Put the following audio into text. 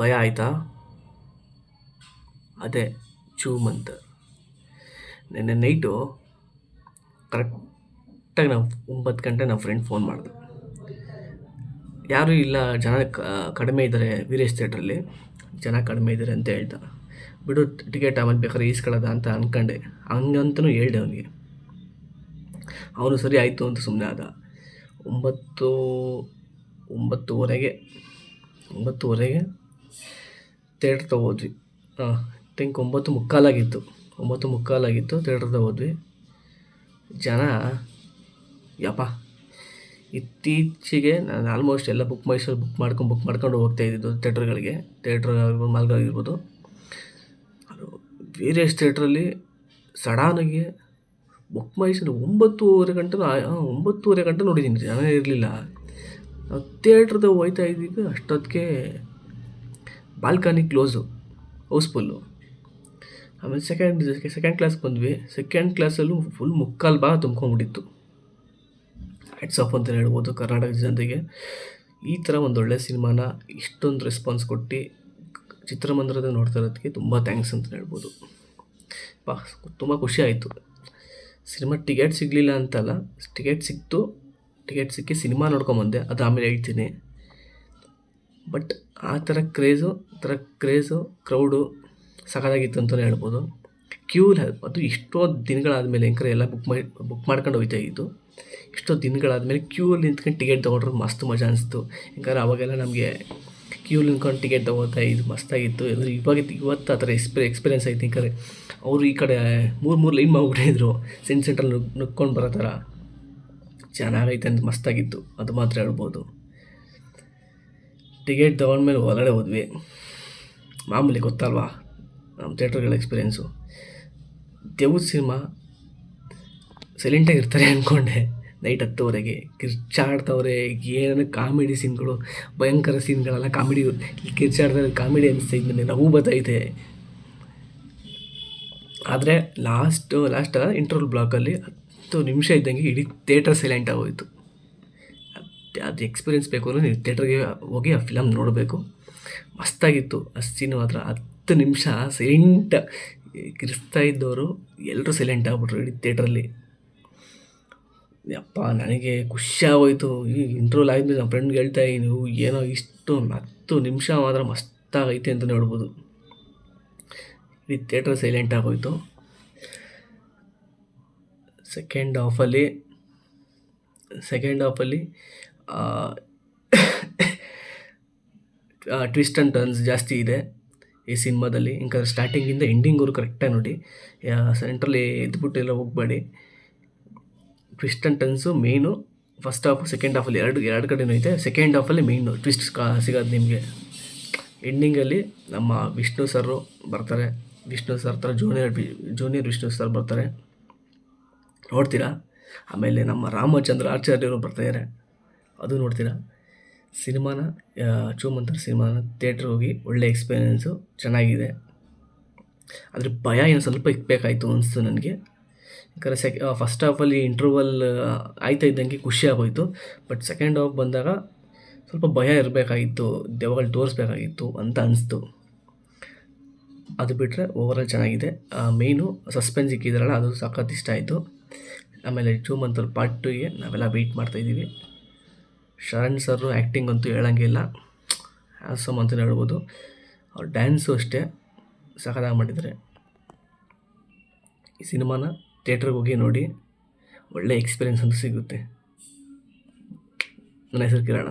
ಭಯ ಆಯಿತಾ? ಅದೇ, ಚೂಮ್ ಅಂತ. ನಿನ್ನೆ ನೈಟು ಕರೆಕ್ಟಾಗಿ ನಾವು ಒಂಬತ್ತು ಗಂಟೆ ನಮ್ಮ ಫ್ರೆಂಡ್ ಫೋನ್ ಮಾಡಿದೆ ಯಾರೂ ಇಲ್ಲ, ಜನ ಕಡಿಮೆ ಇದ್ದಾರೆ ವೀರೇಶ್ ಥಿಯೇಟ್ರಲ್ಲಿ. ಜನ ಕಡಿಮೆ ಇದ್ದಾರೆ ಅಂತ ಹೇಳ್ದ. ಬಿಡು, ಟಿಕೆಟ್ ಆಮೇಲೆ ಬೇಕಾದ್ರೆ ಈಸ್ಕೊಳ್ಳೋದ ಅಂತ ಅಂದ್ಕೊಂಡೆ ಹಂಗಂತನೂ ಹೇಳ್ದೆ ಅವನಿಗೆ. ಅವನು ಸರಿ ಆಯಿತು ಅಂತ ಸುಮ್ಮನೆ ಆದ. ಒಂಬತ್ತು, ಒಂಬತ್ತುವರೆಗೆ ಒಂಬತ್ತುವರೆಗೆ ಥಿಯೇಟ್ರ್ ಹೋದ್ವಿ. ಥಿಂಕ್ ಒಂಬತ್ತು ಮುಕ್ಕಾಲಾಗಿತ್ತು. ಒಂಬತ್ತು ಮುಕ್ಕಾಲಾಗಿತ್ತು ಥಿಯೇಟ್ರದ ಹೋದ್ವಿ. ಜನ, ಯಪ್ಪ, ಇತ್ತೀಚೆಗೆ ನಾನು ಆಲ್ಮೋಸ್ಟ್ ಎಲ್ಲ ಬುಕ್ ಮೈಸೂರು ಬುಕ್ ಮಾಡ್ಕೊಂಡು ಬುಕ್ ಮಾಡ್ಕೊಂಡು ಹೋಗ್ತಾ ಇದ್ದಿದ್ದು ಆಗಿರ್ಬೋದು ಮಾಲ್ಗಳಿರ್ಬೋದು ಅದು ವೀರೇಶ್ ಥಿಯೇಟ್ರಲ್ಲಿ ಸಡನ್ನಾಗಿ ಬುಕ್ ಮೈಸೂರು ಒಂಬತ್ತೂವರೆ ಗಂಟೆ ಒಂಬತ್ತೂವರೆ ಗಂಟೆ ನೋಡಿದ್ದೀನಿ. ಜನ ಇರಲಿಲ್ಲ. ನಾವು ಹೋಯ್ತಾ ಇದ್ದೀವಿ ಅಷ್ಟೊತ್ತಿಗೆ ಬಾಲ್ಕನಿ ಕ್ಲೋಸು ಹೌಸ್ಫುಲ್ಲು ಆಮೇಲೆ ಸೆಕೆಂಡ್ ಸೆಕೆಂಡ್ ಕ್ಲಾಸ್ಗೆ ಬಂದ್ವಿ. ಸೆಕೆಂಡ್ ಕ್ಲಾಸಲ್ಲೂ ಫುಲ್ ಮುಕ್ಕಾಲು ಭಾಗ ತುಂಬ್ಕೊಂಡ್ಬಿಟ್ಟಿತ್ತು. ಹ್ಯಾಟ್ಸ್ ಆಫ್ ಅಂತ ಹೇಳ್ಬೋದು ಕರ್ನಾಟಕ ಜನತೆಗೆ. ಈ ಥರ ಒಳ್ಳೆ ಸಿನಿಮಾನ ಇಷ್ಟೊಂದು ರೆಸ್ಪಾನ್ಸ್ ಕೊಟ್ಟು ಚಿತ್ರಮಂದಿರದ ನೋಡ್ತಾ ಇರೋದಕ್ಕೆ ತುಂಬ ಥ್ಯಾಂಕ್ಸ್ ಅಂತ ಹೇಳ್ಬೋದು. ಪಾ ತುಂಬ ಖುಷಿ ಆಯಿತು. ಸಿನಿಮಾ ಟಿಕೆಟ್ ಸಿಗಲಿಲ್ಲ ಅಂತಲ್ಲ ಟಿಕೆಟ್ ಸಿಕ್ತು. ಟಿಕೆಟ್ ಸಿಕ್ಕಿ ಸಿನಿಮಾ ನೋಡ್ಕೊಂಬಂದೆ ಅದು ಆಮೇಲೆ ಹೇಳ್ತೀನಿ. ಬಟ್ ಆ ಥರ ಕ್ರೇಜು ಆ ಥರ ಕ್ರೇಜು ಕ್ರೌಡು ಸಖತ್ತಾಗಿತ್ತು ಅಂತಲೇ ಹೇಳ್ಬೋದು. ಕ್ಯೂ ಅದು ಎಷ್ಟೋ ದಿನಗಳಾದಮೇಲೆ ಎಂಕರೆ ಎಲ್ಲ ಬುಕ್ ಮಾಡಿ ಬುಕ್ ಮಾಡ್ಕೊಂಡು ಹೋಗ್ತಾ ಇದ್ದು ಎಷ್ಟೋ ದಿನಗಳಾದಮೇಲೆ ಕ್ಯೂಲಿ ನಿಂತ್ಕೊಂಡು ಟಿಕೆಟ್ ತೊಗೊಂಡ್ರೆ ಮಸ್ತ್ ಮಜಾ ಅನಿಸ್ತು. ಯಾಕಂದ್ರೆ ಅವಾಗೆಲ್ಲ ನಮಗೆ ಕ್ಯೂಲಿ ನಿಂತ್ಕೊಂಡು ಟಿಕೆಟ್ ತೊಗೋತಾ ಇದು ಮಸ್ತಾಗಿತ್ತು. ಅಂದರೆ ಇವಾಗ ಇವತ್ತು ಆ ಥರ ಎಕ್ಸ್ಪೀರಿ ಎಕ್ಸ್ಪೀರಿಯನ್ಸ್ ಆಯ್ತು ಯಾಕಂದರೆ ಅವರು ಈ ಕಡೆ ಮೂರು ಮೂರು ಲೈನ್ ಮಾಡ್ಬಿಟ್ಟಿದ್ರು ಸೆಂಟ್ ಸೆಂಟ್ರಲ್ಲಿ ನುಕ್ಕೊಂಡು ಬರೋ ಥರ. ಚೆನ್ನಾಗೈತೆ ಅಂತ ಮಸ್ತಾಗಿತ್ತು. ಅದು ಮಾತ್ರ ಹೇಳ್ಬೋದು. ಟಿಕೆಟ್ ತೊಗೊಂಡ್ಮೇಲೆ ಒಳಗಡೆ ಹೋದ್ವಿ. ಮಾಮೂಲಿ ಗೊತ್ತಲ್ವಾ? ನಮ್ಮ ಥಿಯೇಟ್ರ್ಗಳ ಎಕ್ಸ್ಪೀರಿಯೆನ್ಸು. ದೇವ್ರ ಸಿನಿಮಾ ಸೈಲೆಂಟಾಗಿ ಇರ್ತಾರೆ ಅಂದ್ಕೊಂಡೆ ನೈಟ್ ಹತ್ತುವರೆಗೆ ಕಿರ್ಚಾಡ್ತವ್ರೆ, ಏನೇನು ಕಾಮಿಡಿ ಸೀನ್ಗಳು, ಭಯಂಕರ ಸೀನ್ಗಳೆಲ್ಲ, ಕಾಮಿಡಿ, ಕಿರ್ಚಾಡ್ತಾರೆ ಕಾಮಿಡಿ ಅನಿಸ್ತೈತೆ ನನಗೆ ನಗು ಬರ್ತೈತೆ. ಆದರೆ ಲಾಸ್ಟು ಲಾಸ್ಟ ಇಂಟರ್ವಲ್ ಬ್ಲಾಕಲ್ಲಿ ಹತ್ತು ನಿಮಿಷ ಇದ್ದಂಗೆ ಇಡೀ ಥಿಯೇಟರ್ ಸೈಲೆಂಟ್ ಆಗೋಯ್ತು. ಅದು ಎಕ್ಸ್ಪೀರಿಯನ್ಸ್ ಬೇಕು ಅಂದರೆ ನೀವು ಥಿಯೇಟ್ರಿಗೆ ಹೋಗಿ ಆ ಫಿಲಮ್ ನೋಡಬೇಕು. ಮಸ್ತಾಗಿತ್ತು. ಆ ಸೀನು ಮಾತ್ರ ಹತ್ತು ನಿಮಿಷ ಸೈಲೆಂಟ್ ಕಿರಿಸ್ತಾ ಇದ್ದವರು ಎಲ್ಲರೂ ಸೈಲೆಂಟ್ ಆಗಿಬಿಟ್ರು ಇಡೀ ಥಿಯೇಟ್ರಲ್ಲಿ ಅಪ್ಪ ನನಗೆ ಖುಷಿ ಆಗೋಯ್ತು. ಈ ಇಂಟ್ರೋಲ್ ಆಗಿದ್ದು ನಮ್ಮ ಫ್ರೆಂಡ್ಗೆ ಹೇಳ್ತಾ ನೀವು ಏನೋ ಇಷ್ಟು ಹತ್ತು ನಿಮಿಷ ಮಾತ್ರ ಮಸ್ತಾಗೈತೆ ಅಂತಲೇ ಹೇಳ್ಬೋದು ಇಡೀ ಥಿಯೇಟ್ರ್ ಸೈಲೆಂಟ್ ಆಗೋಯ್ತು. ಸೆಕೆಂಡ್ ಹಾಫಲ್ಲಿ ಸೆಕೆಂಡ್ ಹಾಫಲ್ಲಿ ಟ್ವಿಸ್ಟ್ ಆ್ಯಂಡ್ ಟರ್ನ್ಸ್ ಜಾಸ್ತಿ ಇದೆ ಈ ಸಿನಿಮಾದಲ್ಲಿ. ಇಂಕ ಸ್ಟಾರ್ಟಿಂಗಿಂದ ಎಂಡಿಂಗ್ವರೆಗೂ ಕರೆಕ್ಟಾಗಿ ನೋಡಿ. ಸೆಂಟ್ರಲ್ಲಿ ಎದ್ಬಿಟ್ಟು ಎಲ್ಲ ಹೋಗಬೇಡಿ. Twist and turns main first half second ಹಾಫಲ್ಲಿ ಎರಡು ಎರಡು ಕಡೆನೂ ಐತೆ. ಸೆಕೆಂಡ್ ಹಾಫಲ್ಲಿ ಮೇಯ್ನು ಟ್ವಿಸ್ಟ್ ಕಾ, ಸಿಗೋದು ನಿಮಗೆ. ಎಂಡಿಂಗಲ್ಲಿ ನಮ್ಮ ವಿಷ್ಣು ಸರ್ರು ಬರ್ತಾರೆ. ವಿಷ್ಣು ಸರ್ ಥರ ಜೂನಿಯರ್ ಜೂನಿಯರ್ ವಿಷ್ಣು ಸರ್ ಬರ್ತಾರೆ. ನೋಡ್ತೀರಾ? ಆಮೇಲೆ ನಮ್ಮ ರಾಮಚಂದ್ರ ಆಚಾರ್ಯರು ಬರ್ತಾಯಿದ್ದಾರೆ ಅದು ನೋಡ್ತೀರಾ? ಸಿನಿಮಾನ ಚೂಮಂತರ ಸಿನಿಮಾನ ಥಿಯೇಟ್ರ್ ಹೋಗಿ ಒಳ್ಳೆ ಎಕ್ಸ್ಪೀರಿಯೆನ್ಸು, ಚೆನ್ನಾಗಿದೆ. ಆದರೆ ಭಯ ಏನು ಸ್ವಲ್ಪ ಇಕ್ಬೇಕಾಯ್ತು ಅನಿಸ್ತು ನನಗೆ. ಯಾಕಂದರೆ ಸೆಕ್ ಫಸ್ಟ್ ಹಾಫಲ್ಲಿ ಇಂಟರ್ವಲ್ ಆಯ್ತಾ ಇದ್ದಂಗೆ ಖುಷಿ ಆಗೋಯಿತು. ಬಟ್ ಸೆಕೆಂಡ್ ಹಾಫ್ ಬಂದಾಗ ಸ್ವಲ್ಪ ಭಯ ಇರಬೇಕಾಗಿತ್ತು, ದೆವ್ವಗಳು ತೋರಿಸ್ಬೇಕಾಗಿತ್ತು ಅಂತ ಅನಿಸ್ತು. ಅದು ಬಿಟ್ಟರೆ ಓವರಾಲ್ ಚೆನ್ನಾಗಿದೆ. ಮೇಯ್ನು ಸಸ್ಪೆನ್ಸ್ ಇಕ್ಕಿದ್ರಲ್ಲ ಅದು ಸಖತ್ ಇಷ್ಟ ಆಯಿತು. ಆಮೇಲೆ ಚೂಮಂತರ್ ಪಾರ್ಟ್ ಟೂಗೆ ನಾವೆಲ್ಲ ವೆಯ್ಟ್ ಮಾಡ್ತಾಯಿದ್ದೀವಿ ಶರಣ್ ಸರ್ ಆ್ಯಕ್ಟಿಂಗ್ ಅಂತೂ ಹೇಳಂಗಿಲ್ಲ. ಹ್ಯಾಸಮ್ ಅಂತಲೇ ಹೇಳ್ಬೋದು. ಅವ್ರ ಡ್ಯಾನ್ಸು ಅಷ್ಟೇ ಸಖತ್ತಾಗಿ ಮಾಡಿದ್ದಾರೆ. ಈ ಸಿನಿಮಾನ ಥಿಯೇಟ್ರಿಗೆ ಹೋಗಿ ನೋಡಿ ಒಳ್ಳೆ ಎಕ್ಸ್ಪೀರಿಯೆನ್ಸ್ ಅಂತೂ ಸಿಗುತ್ತೆ. ನನ್ನ ಹೆಸರು ಕಿರಣ್ ಅಂತ.